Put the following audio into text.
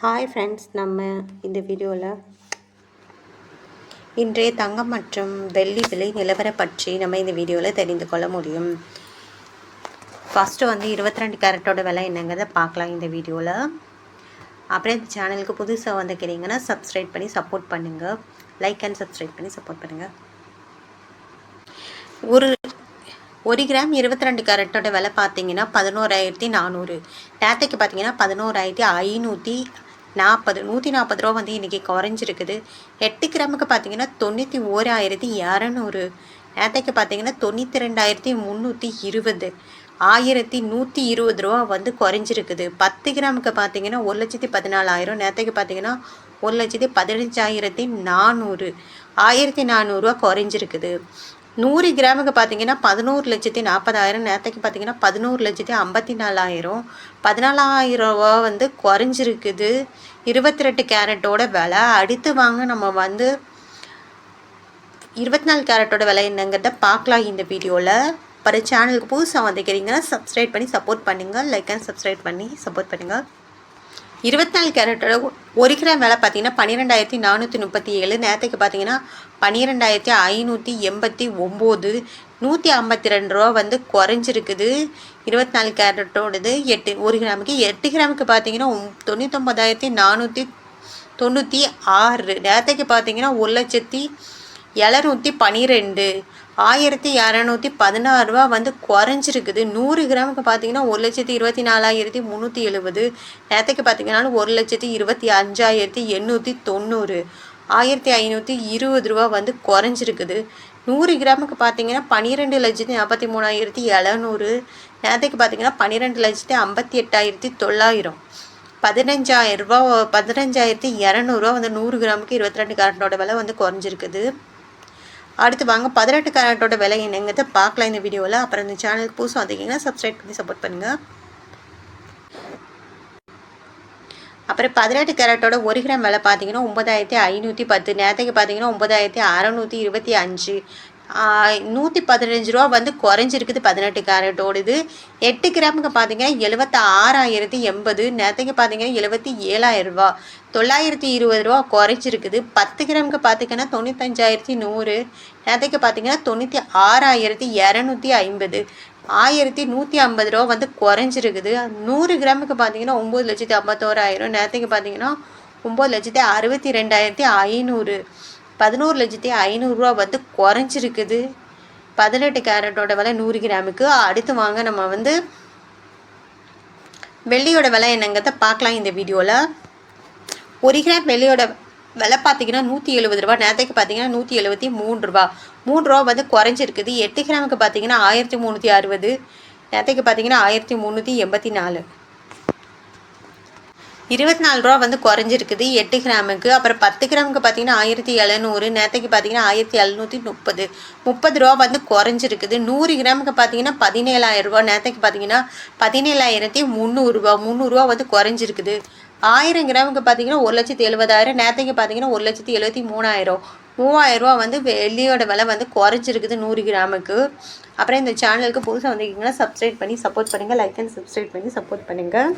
Hi friends நம்ம இந்த வீடியோவில் இன்றைய தங்கம் மற்றும் வெள்ளி விலை நிலவர பற்றி நம்ம இந்த வீடியோவில் தெரிந்து கொள்ள முடியும். ஃபஸ்ட்டு வந்து இருபத்தி ரெண்டு கேரட்டோட விலை என்னங்கிறத பார்க்கலாம் இந்த வீடியோவில் அப்புறம் இந்த சேனலுக்கு புதுசாக வந்துக்கிறீங்கன்னா சப்ஸ்கிரைப் பண்ணி சப்போர்ட் பண்ணுங்கள் லைக் அண்ட் சப்ஸ்கிரைப் பண்ணி சப்போர்ட் பண்ணுங்கள் ஒரு ஒரு கிராம் இருபத்தி ரெண்டு கேரட்டோட விலை பார்த்தீங்கன்னா பதினோராயிரத்தி நானூறு. நேற்றுக்கு பார்த்தீங்கன்னா பதினோராயிரத்தி ஐநூற்றி நாற்பது நூற்றி நாற்பது ரூபா வந்து இன்றைக்கி குறைஞ்சிருக்குது. எட்டு கிராமுக்கு பார்த்தீங்கன்னா தொண்ணூற்றி ஓராயிரத்தி இரநூறு. நேற்றைக்கு பார்த்தீங்கன்னா தொண்ணூற்றி ரெண்டாயிரத்தி முந்நூற்றி இருபது. ஆயிரத்தி நூற்றி இருபது ரூபா வந்து குறைஞ்சிருக்குது. பத்து கிராமுக்கு பார்த்தீங்கன்னா ஒரு லட்சத்தி பதினாலாயிரம். நேற்றைக்கு பார்த்தீங்கன்னா ஒரு லட்சத்தி பதினஞ்சாயிரத்தி நானூறு. ஆயிரத்தி நானூறுரூவா குறைஞ்சிருக்குது. நூறு கிராமுக்கு பார்த்தீங்கன்னா பதினோரு லட்சத்தி நாற்பதாயிரம் நேரத்துக்கு பார்த்தீங்கன்னா பதினோரு லட்சத்தி ஐம்பத்தி நாலாயிரம் பதினாலாயிரம் ரூபா வந்து குறைஞ்சிருக்குது. இருபத்தி ரெண்டு கேரட்டோட விலை. அடுத்து வாங்க நம்ம வந்து இருபத்தி நாலு கேரட்டோட விலை என்னங்கிறத பார்க்கலாம் இந்த வீடியோவில் பர சேனலுக்கு புதுசாக வந்துக்கிறீங்கன்னா சப்ஸ்கிரைப் பண்ணி சப்போர்ட் பண்ணுங்கள் லைக் அண்ட் சப்ஸ்கிரைப் பண்ணி சப்போர்ட் பண்ணுங்கள் இருபத்தி நாலு கேரட்டோட ஒரு கிராம் விலை பார்த்தீங்கன்னா பன்னிரெண்டாயிரத்தி நானூற்றி முப்பத்தி ஏழு. நேரத்துக்கு பார்த்தீங்கன்னா பன்னிரெண்டாயிரத்தி ஐநூற்றி எண்பத்தி ஒம்பது. நூற்றி ஐம்பத்தி ரெண்டு ரூபா வந்து குறைஞ்சிருக்குது. இருபத்தி நாலு கேரட்டோடது எட்டு ஒரு கிராமுக்கு எட்டு கிராமுக்கு பார்த்தீங்கன்னா தொண்ணூத்தொம்பதாயிரத்தி நானூற்றி தொண்ணூற்றி ஆறு. நேரத்துக்கு பார்த்தீங்கன்னா ஒரு லட்சத்தி எழுநூற்றி பன்னிரெண்டு ஆயிரத்தி இரநூத்தி பதினாறு ரூபா வந்து குறைஞ்சிருக்குது. நூறு கிராமுக்கு பார்த்தீங்கன்னா ஒரு லட்சத்தி இருபத்தி நாலாயிரத்தி முந்நூற்றி எழுபது. நேரத்துக்கு பார்த்தீங்கன்னா ஒரு லட்சத்தி இருபத்தி அஞ்சாயிரத்தி எண்ணூற்றி தொண்ணூறு. ஆயிரத்தி ஐநூற்றி இருபது ரூபா வந்து குறைஞ்சிருக்குது. நூறு கிராமுக்கு பார்த்தீங்கன்னா பன்னிரெண்டு லட்சத்தி நாற்பத்தி மூணாயிரத்தி எழுநூறு. நேரத்துக்கு பார்த்தீங்கன்னா பன்னிரெண்டு லட்சத்தி ஐம்பத்தி எட்டாயிரத்தி தொள்ளாயிரம். பதினஞ்சாயிரம் ரூபா பதினஞ்சாயிரத்தி இரநூறுவா வந்து நூறு கிராமுக்கு இருபத்தி ரெண்டு கரண்டோட விலை வந்து குறைஞ்சிருக்குது. அடுத்து வாங்க பதினெட்டு கேரட்டோட விலை என்னங்கிறத பார்க்கலாம் இந்த வீடியோவில் அப்புறம் இந்த சேனலுக்கு புதுசாக வந்தீங்கன்னா சப்ஸ்கிரைப் பண்ணி சப்போர்ட் பண்ணுங்கள் அப்புறம் பதினெட்டு கேரட்டோட ஒரு கிராம் விலை பார்த்தீங்கன்னா ஒன்பதாயிரத்தி ஐநூற்றி பத்து நேரத்துக்கு பார்த்தீங்கன்னா ஒன்பதாயிரத்தி அறநூற்றி இருபத்தி அஞ்சு நூற்றி பதினஞ்சு ரூபா வந்து குறைஞ்சிருக்குது பதினெட்டு கேரட்டோடுது எட்டு கிராமுக்கு பார்த்தீங்கன்னா எழுபத்தி ஆறாயிரத்தி எண்பது. நேரத்துக்கு பார்த்தீங்கன்னா எழுபத்தி ஏழாயிரம் ரூபா. தொள்ளாயிரத்தி இருபது ரூபா குறைஞ்சிருக்குது. பத்து கிராமுக்கு பார்த்தீங்கன்னா தொண்ணூத்தஞ்சாயிரத்தி நூறு. நேரத்துக்கு பார்த்தீங்கன்னா தொண்ணூற்றி ஆறாயிரத்தி இரநூத்தி ஐம்பது. ஆயிரத்தி நூற்றி ஐம்பது ரூபா வந்து குறைஞ்சிருக்குது. நூறு கிராமுக்கு பார்த்தீங்கன்னா ஒம்பது லட்சத்தி ஐம்பத்தோராயிரம். நேரத்துக்கு பார்த்தீங்கன்னா ஒம்பது லட்சத்தி அறுபத்தி ரெண்டாயிரத்தி ஐநூறு. பதினோரு லட்சத்தி ஐநூறுரூவா வந்து குறைஞ்சிருக்குது. பதினெட்டு கேரட்டோட விலை நூறு கிராமுக்கு. அடுத்து வாங்க நம்ம வந்து வெள்ளியோட விலை என்னங்கிறத பார்க்கலாம் இந்த வீடியோவில் ஒரு கிராம் வெள்ளியோட விலை பார்த்தீங்கன்னா நூற்றி எழுபது ரூபா நேரத்துக்கு பார்த்தீங்கன்னா நூற்றி எழுபத்தி மூணு ரூபா. மூணு ரூபா வந்து குறைஞ்சிருக்குது. எட்டு கிராமுக்கு பார்த்தீங்கன்னா ஆயிரத்தி முந்நூற்றி அறுபது நேரத்துக்கு பார்த்தீங்கன்னா ஆயிரத்தி முந்நூற்றி எண்பத்தி நாலு. இருபத்தி நாலு ரூபா வந்து குறைஞ்சிருக்குது. எட்டு கிராமுக்கு. அப்புறம் பத்து கிராமுக்கு பார்த்தீங்கன்னா ஆயிரத்தி எழுநூறு நேற்றுக்கு பார்த்தீங்கன்னா ஆயிரத்தி எழுநூற்றி முப்பது. முப்பது ரூபா வந்து குறைஞ்சிருக்குது. நூறு கிராமுக்கு பார்த்தீங்கன்னா பதினேழாயிரரூபா நேற்றுக்கு பார்த்தீங்கன்னா பதினேழாயிரத்தி முந்நூறுரூவா முந்நூறுரூவா வந்து குறைஞ்சிருக்குது. ஆயிரம் கிராமுக்கு பார்த்தீங்கன்னா ஒரு லட்சத்தி எழுபதாயிரம் நேற்றுக்கு பார்த்தீங்கன்னா ஒரு லட்சத்தி எழுபத்தி மூணாயிரம். மூவாயிரம் ரூபா வந்து வெள்ளியோட விலை வந்து குறைஞ்சிருக்குது நூறு கிராமுக்கு. அப்புறம் இந்த சேனலுக்கு புதுசாக வந்திருக்கீங்கன்னா சப்ஸ்கிரைப் பண்ணி சப்போர்ட் பண்ணுங்கள் லைக் அண்ட் சப்ஸ்கிரைப் பண்ணி சப்போர்ட் பண்ணுங்கள்